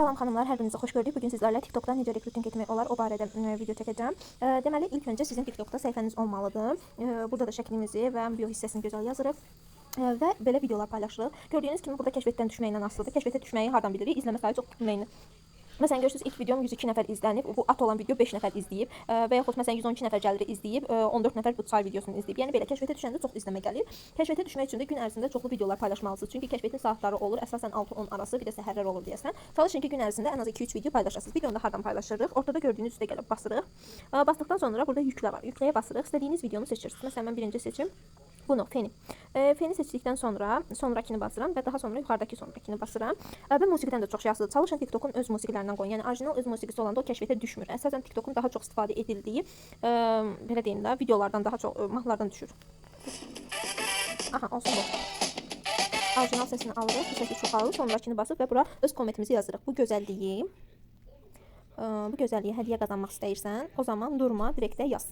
Salam xanımlar, hər birinizi xoş gördük. Bugün sizlərlə TikTokdan necə rekruting etmək olar o barədə ə, video çəkəcəm. Ə, Deməli, ilk öncə sizin TikTokda səhifəniz olmalıdır. Ə, Burada da şəklimizi və bio hissəsini gözəl yazırıq. Ə, Və belə videolar paylaşırıq. Gördüyünüz kimi burada kəşfətdən düşməyindən asılıdır. Kəşfətə düşməyi hardan bilirik? İzləmə sayı çox düşməyindən. Məsələn görürsüz ilk videom 102 nəfər izlənib. Bu at olan video 5 nəfər izləyib ə, və yaxud məsələn 112 nəfər gəlir izləyib, ə, 14 nəfər bu çay videosunu izləyib. Yəni belə kəşfətə düşəndə çox izləmə gəlir. Kəşfətə düşmək üçün də gün ərzində çoxlu videolar paylaşmalısınız. Çünki kəşfətin saatları olur, əsasən 6-10 arası, bir də səhərlər olur deyəsən. Çalışın ki, gün ərzində ən az 2-3 video paylaşasınız. Videonu da hardan paylaşırıq? Ortada gördüyünüz üstə gəlib basırıq. Ə, Basdıqdan sonra burada yüklə var. Yükləyə basırıq. İstədiyiniz videonu seçirsiniz. Məsələn mən birinci seçim bunu feni. E, feni seçdikdən sonra sonrakini basıram və daha sonra yuxarıdakı sonrakini basıram. E, və musiqidən də çox şey asılıdır. Çalışın TikTokun öz musiqilərindən qoyun. Yəni orijinal öz musiqisi olanda o kəşfətə düşmür. Əsasən TikTokun daha çox istifadə edildiyi, e, belə deyim də, videolardan daha çox e, mahnılardan düşür. Aha, olsun bu. Orijinal səsini alırıq, bu səsi çoxalır, sonrakini basıb və bura öz kommentimizi yazırıq. Bu gözəlliyi, bu gözəlliyə hədiyyə qazanmaq istəyirsən, o zaman durma, direktə yaz.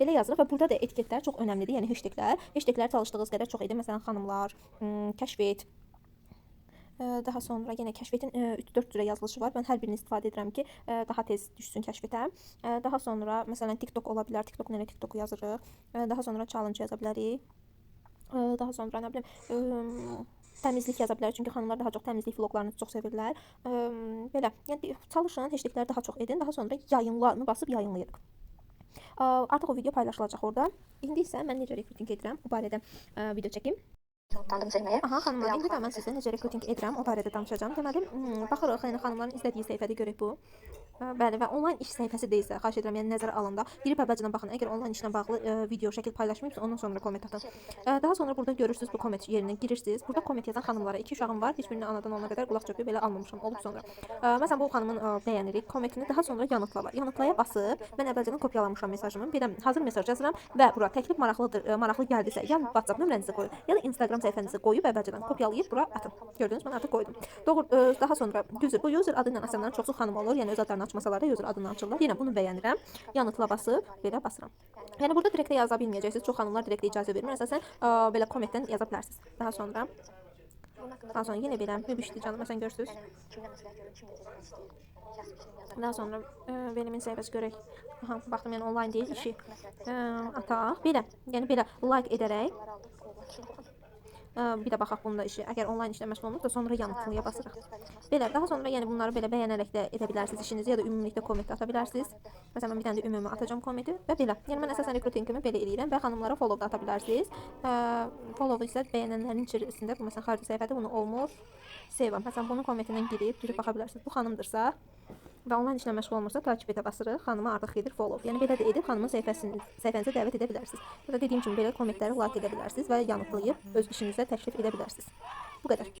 Belə yazırıq və burada da etiketlər çox önəmlidir. Yəni hashtaglər, hashtaglər çalışdığınız qədər çox idi. Məsələn, xanımlar, ım, kəşfet, Ə, Daha sonra yenə kəşfetin 3-4 cürə yazılışı var. Mən hər birini istifadə edirəm ki, daha tez düşsün kəşfetə. Daha sonra məsələn TikTok ola bilər. TikTok ilə TikToku yazırıq. Daha sonra challenge yaza bilərik. Daha sonra nə bilim, təmizlik yaza bilərik. Çünki xanımlar daha çox təmizlik vloqlarını çox sevirlər. Belə, yəni çalışın, hashtagləri daha çox edin. Daha sonra yayınlarını basıb yayınlayırıq. Artıq o video paylaşılacaq orada. İndi isə mən necə rekruting edirəm o barədə video çəkim. Tanıdım sevməyə. Aha xanımlar, indi də mən sizə necə rekruting edirəm o barədə danışacağam. Deməli, baxırıq, yəni xanımların izlədiyi səhifədə görək bu. Bəli və onlayn iş səhifəsi deyilsə, xahiş edirəm, yəni nəzərə alında girib əvvəlcədən baxın. Əgər onlayn işlə bağlı ə, video şəkil paylaşmayıbsa, ondan sonra komment atın. Ə, Daha sonra burada görürsüz bu komment yerinə girirsiniz. Burada komment yazan xanımlara iki uşağım var. Heç birini anadan olana qədər qulaq çöpü belə almamışam. Olub sonra. Ə, Məsələn bu xanımın ə, bəyənirik kommentini, daha sonra yanıtla var. Yanıtlaya basıb mən əvvəlcədən kopyalamışam mesajımı. Bir də hazır mesaj yazıram və bura təklif maraqlıdır, ə, maraqlı gəldisə, ya WhatsApp nömrənizi qoyun, ya da Instagram səhifənizi qoyub əvvəlcədən kopyalayıb bura atın. Gördünüz, mən artıq qoydum. Doğru, ə, daha sonra user, bu user adı ilə açanların çoxsu xanım olur. Yəni öz adlarını açmasalar da user adını açırlar. Yenə bunu bəyənirəm. Yanıtla basıb belə basıram. Yəni burada direktə yaza bilməyəcəksiniz. Çox xanımlar direktə icazə vermir. Əsasən ə, belə kommentdən yaza bilərsiniz. Daha sonra daha sonra yenə belə mübişli canım məsələn görürsüz. Daha sonra ə, velimin səhifəsi görək. Aha, baxdım yəni onlayn deyil, işi ə, ataq. Belə, yəni belə like edərək Bunları aldım, qovaq. Ə, bir də baxaq bunda işi. Əgər onlayn işlə məşğul olmuqsa sonra yanıtlıya basırıq. Belə, daha sonra yəni bunları belə bəyənərək də edə bilərsiniz işinizi ya da ümumilikdə komment ata bilərsiniz. Məsələn, mən bir dənə də ümumi atacağam kommenti və belə. Yəni mən əsasən rekrutingimi belə eləyirəm və xanımlara follow da ata bilərsiniz. Ə, follow isə bəyənənlərin içərisində bu məsələn xarici səhifədə bunu olmur. Sevirəm. Məsələn, bunun kommentindən girib girib baxa bilərsiniz. Bu xanımdırsa və onlayn işlə məşğul olmursa takip edə basırıq. Xanıma artıq gedir follow. Yəni belə də edib xanımın səhifəsini səhifənizə dəvət edə bilərsiniz. Ya da dediyim kimi belə kommentləri like edə bilərsiniz və yanıtlayıb öz işinizə təklif edə bilərsiniz. Bu qədər.